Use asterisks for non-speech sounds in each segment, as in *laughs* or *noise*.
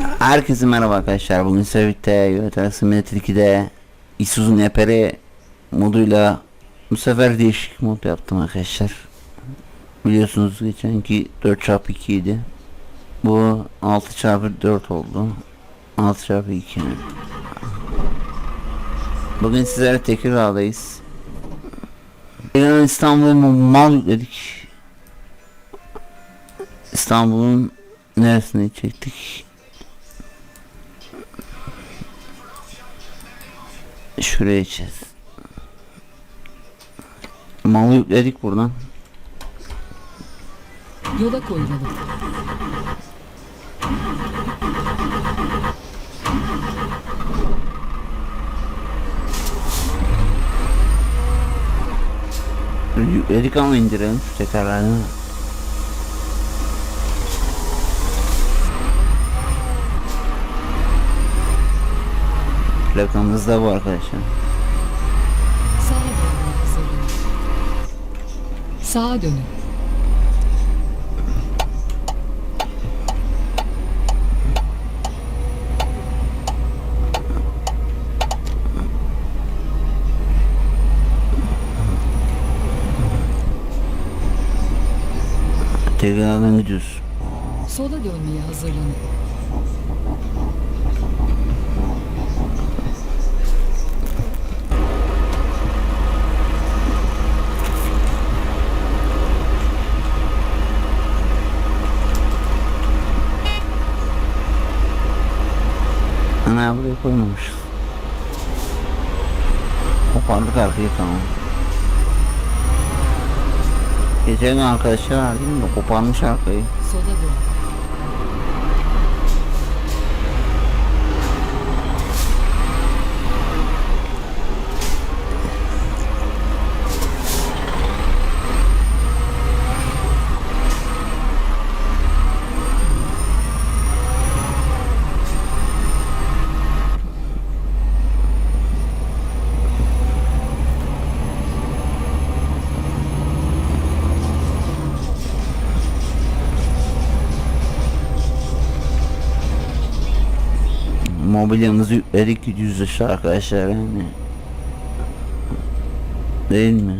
Herkese merhaba arkadaşlar. Bugün Sevit'te, Yönetim Simulator 2'de Isuzu Nepere moduyla bu sefer değişik mod yaptım arkadaşlar. Biliyorsunuz geçenki 4x2 idi. Bu 6x4 oldu. 6x2. Bugün sizlere Tekirdağ'dayız. Yarın İstanbul'a mal yükledik. İstanbul'un neresini çektik? Şuraya içeceğiz. Malı yükledik buradan. Yola koyulalım. Yükledik ama indirelim şu tekrarlarını. Plakamız da bu arkadaşlar. Sağa dönün. Tekrardan gidiyoruz. Sola dönmeye hazırlanın. Ana buraya koymamışız. Kopardık arkayı tamam. Geçen arkadaşlar değil mi? Koparmış arkayı. Sola dön. Mobilyamızı yükledik gidiyoruz aşağı arkadaşlar yani. Değil mi?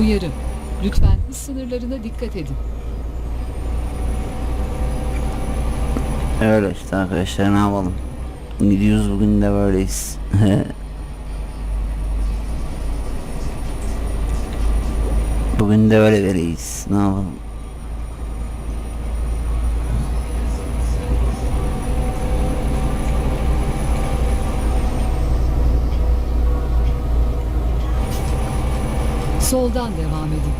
Uyarı. Lütfen hız sınırlarına dikkat edin. Öyle işte arkadaşlar ne yapalım. Gidiyoruz bugün de böyleyiz. *laughs* bugün de öyle vereyiz. Ne yapalım. Soldan devam edin.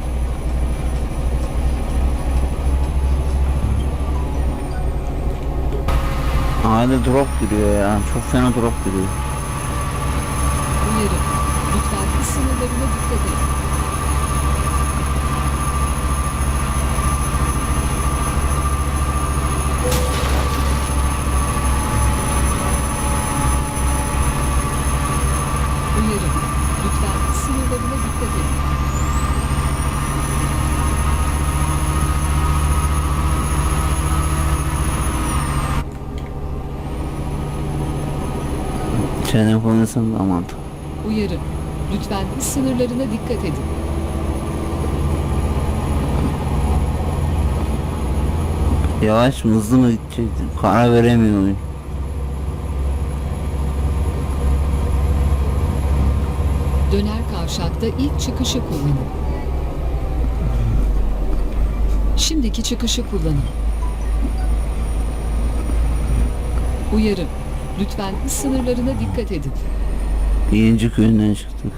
Hala drop giriyor ya. Çok fena drop giriyor. Uyarı. Lütfen sınırlarına dikkat edin. Uyarı. Lütfen hız sınırlarına dikkat edin. Konusunda da mantıklı. Uyarı. Lütfen sınırlarına dikkat edin. Yavaş mı hızlı mı gidecektim? Karar veremiyor oyun. Döner kavşakta ilk çıkışı kullanın. Şimdiki çıkışı kullanın. Uyarı. Lütfen sınırlarına dikkat edin. Birinci köyünden çıktık.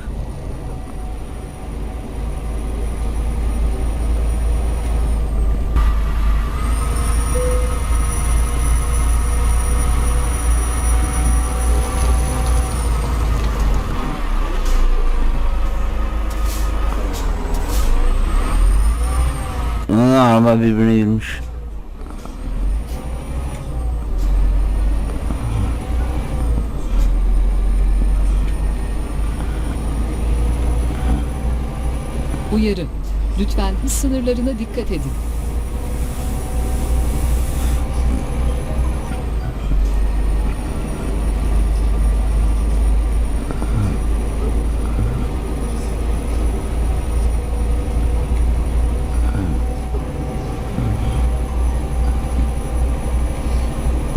Araba birbirine girmiş. Uyarı. Lütfen hız sınırlarına dikkat edin.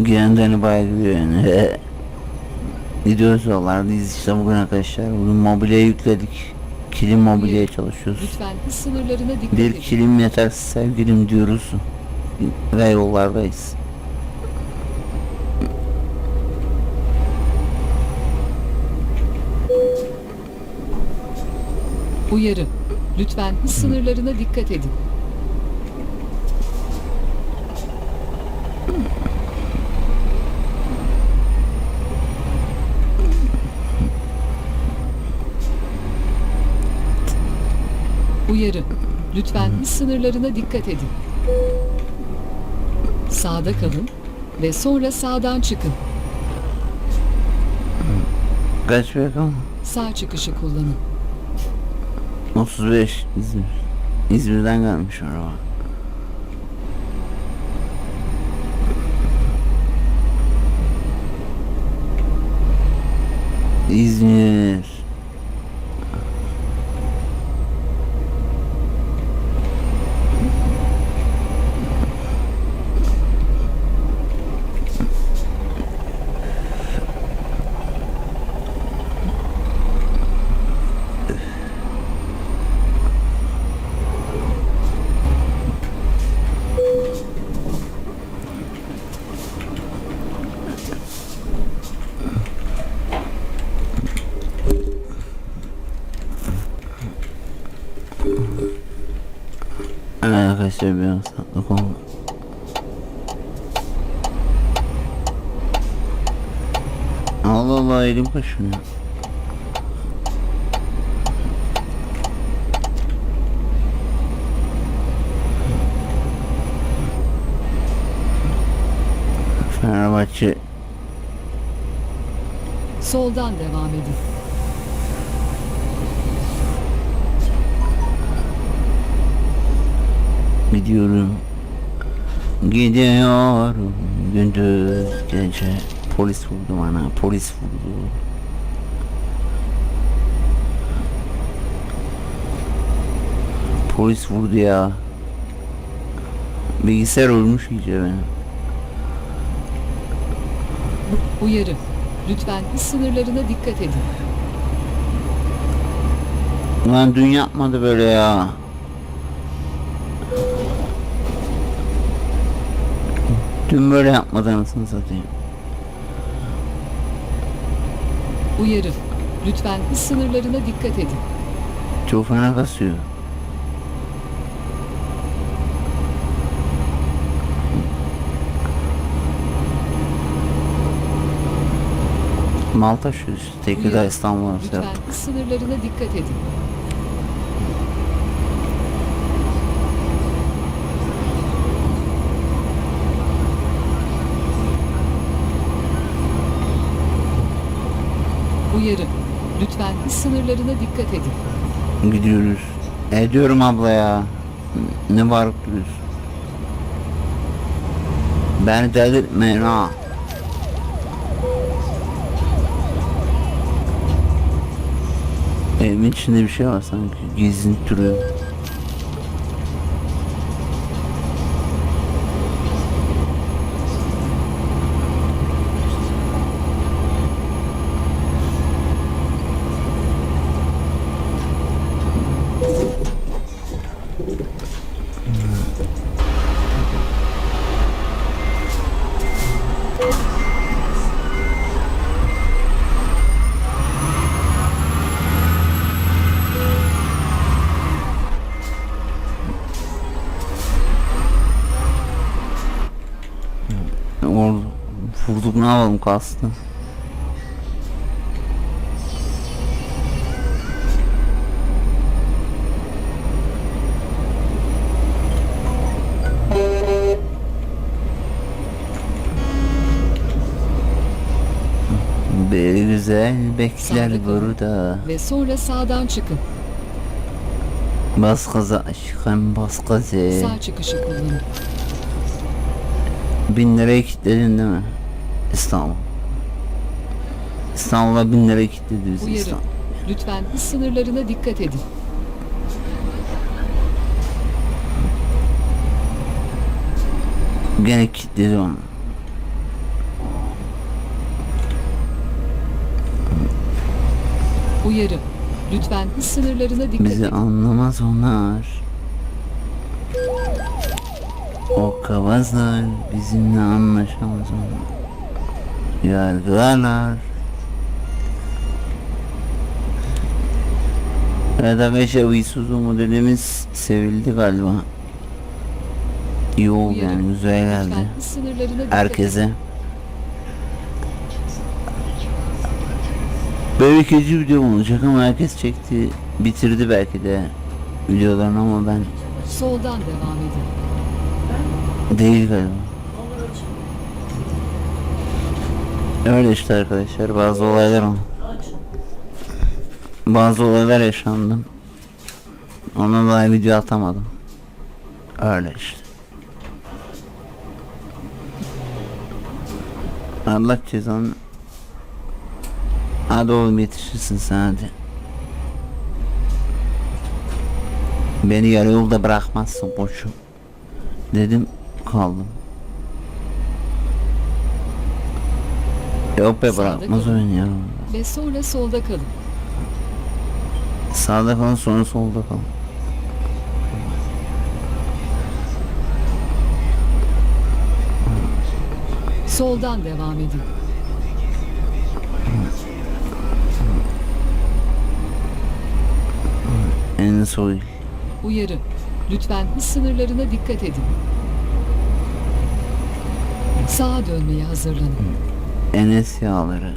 Gidiyor yani. Gidiyoruz *laughs* yollardayız işte bugün arkadaşlar. Bugün mobilyaya yükledik. Kilim mobilyaya çalışıyoruz. Lütfen hız sınırlarına dikkat Bir edin. kilim yetersiz sevgilim diyoruz. Ve yollardayız. Uyarı. Lütfen hız sınırlarına dikkat edin. Uyarı. Lütfen hız sınırlarına dikkat edin. Sağda kalın ve sonra sağdan çıkın. Kaç bakalım? Sağ çıkışı kullanın. 35 İzmir. İzmir'den gelmiş araba. İzmir. Bir an saklı konu. Allah Allah elim kaşınıyor. Fenerbahçe Soldan devam edin. Gidiyorum. Gidiyorum. Gündüz gece. Polis vurdu bana Polis vurdu. Polis vurdu ya. Bilgisayar ölmüş iyice benim Uyarı. Lütfen hız sınırlarına dikkat edin. Ulan dün yapmadı böyle ya Dün böyle yapmadı anasını satayım Uyarı. Lütfen hız sınırlarına dikkat edin. Çok fena kasıyor Malta şu Tekirdağ. İstanbul arası Lütfen yaptık. hız sınırlarına dikkat edin. Uyarı. Lütfen sınırlarına dikkat edin. Gidiyoruz. Ediyorum abla ya. Ne var duruyorsun? Beni delirtmeyin ha. Evimin içinde bir şey var sanki. Gezinti duruyor. Vurduk ne yapalım kastı. Bir güzel bekler Sağda kalın. burada. Ve sonra sağdan çıkın. Bas aşkım bas gaza. Sağ çıkışı kullanın. Bin liraya kilitledin değil mi? İstanbul. İstanbul'a bin liraya kilitledi bizi Uyarı. İstanbul. Lütfen hız sınırlarına dikkat edin. Gene kilitledi onu. Uyarı. Lütfen hız sınırlarına dikkat Bizi edin. anlamaz onlar. O kavazlar bizimle anlaşamaz onlar. Yargılarlar. Evet arkadaşlar Isuzu modelimiz sevildi galiba. İyi oldu yani güzel geldi. Herkese. Böyle ikinci videom olacak ama herkes çekti. Bitirdi belki de videolarını ama ben Soldan devam edin. değil galiba. Öyle işte arkadaşlar bazı olaylar oldu. Bazı olaylar yaşandı. Ona da video atamadım. Öyle işte. Allah cezanı. Hadi oğlum yetişirsin sen hadi. Beni yarı yolda bırakmazsın koçum. Dedim kaldım. Yok be bırakmaz oyun ya. Ve sonra solda kalın. Sağda kalın sonra solda kalın. Soldan devam edin. En soy. Uyarı. Lütfen hız sınırlarına dikkat edin. Sağa dönmeye hazırlanın. Enes yağları.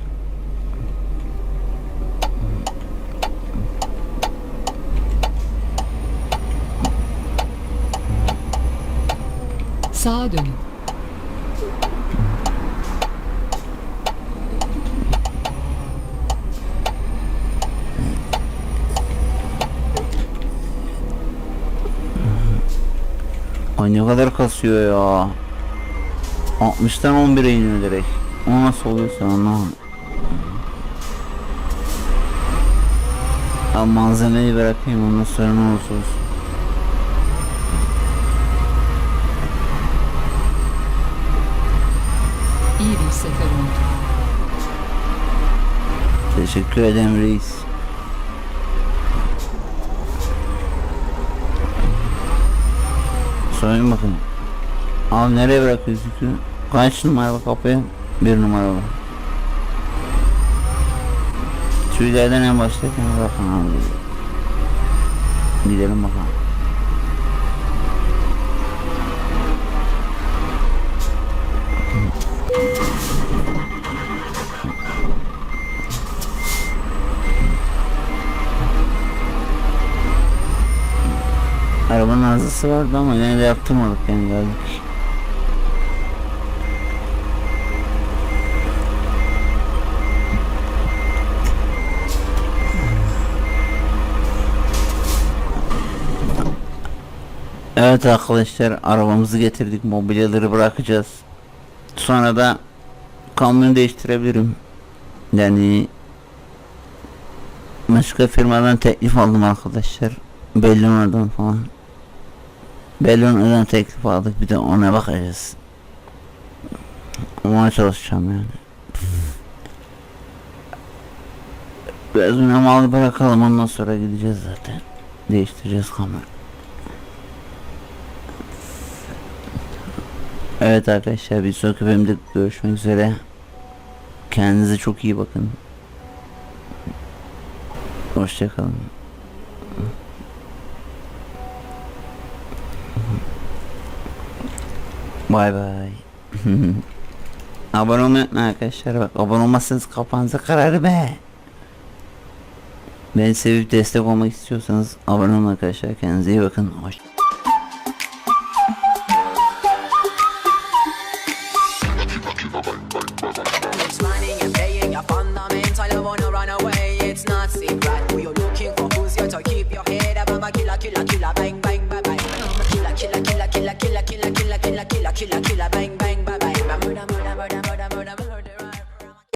Sağa dönün. Ay ne kadar kasıyor ya. 60'tan 11'e iniyor direkt. O nasıl oluyorsa anlamadım. Ya malzemeyi bırakayım ondan sonra ne olursa olsun. İyi bir sefer oldu. Teşekkür ederim reis. Sorayım bakın. Abi nereye bırakıyoruz yükü? Kaç numaralı kapıya? Bir numaralı. Tüylerden en baştayken bakın abi. Gidelim bakalım. Arabanın arızası vardı ama yine de yaptırmadık yani geldik. Evet arkadaşlar arabamızı getirdik mobilyaları bırakacağız. Sonra da kamyonu değiştirebilirim. Yani başka firmadan teklif aldım arkadaşlar. Bellona'dan falan. Bellona'dan teklif aldık bir de ona bakacağız. Ona çalışacağım yani. Biraz öne malı bırakalım ondan sonra gideceğiz zaten. Değiştireceğiz kamera. Evet arkadaşlar bir sonraki bölümde görüşmek üzere. Kendinize çok iyi bakın. Hoşçakalın. Bay bay. *laughs* abone olmayı arkadaşlar bak abone olmazsanız kafanıza karar be. Beni sevip destek olmak istiyorsanız abone olun arkadaşlar kendinize iyi bakın. Hoş killer, killer,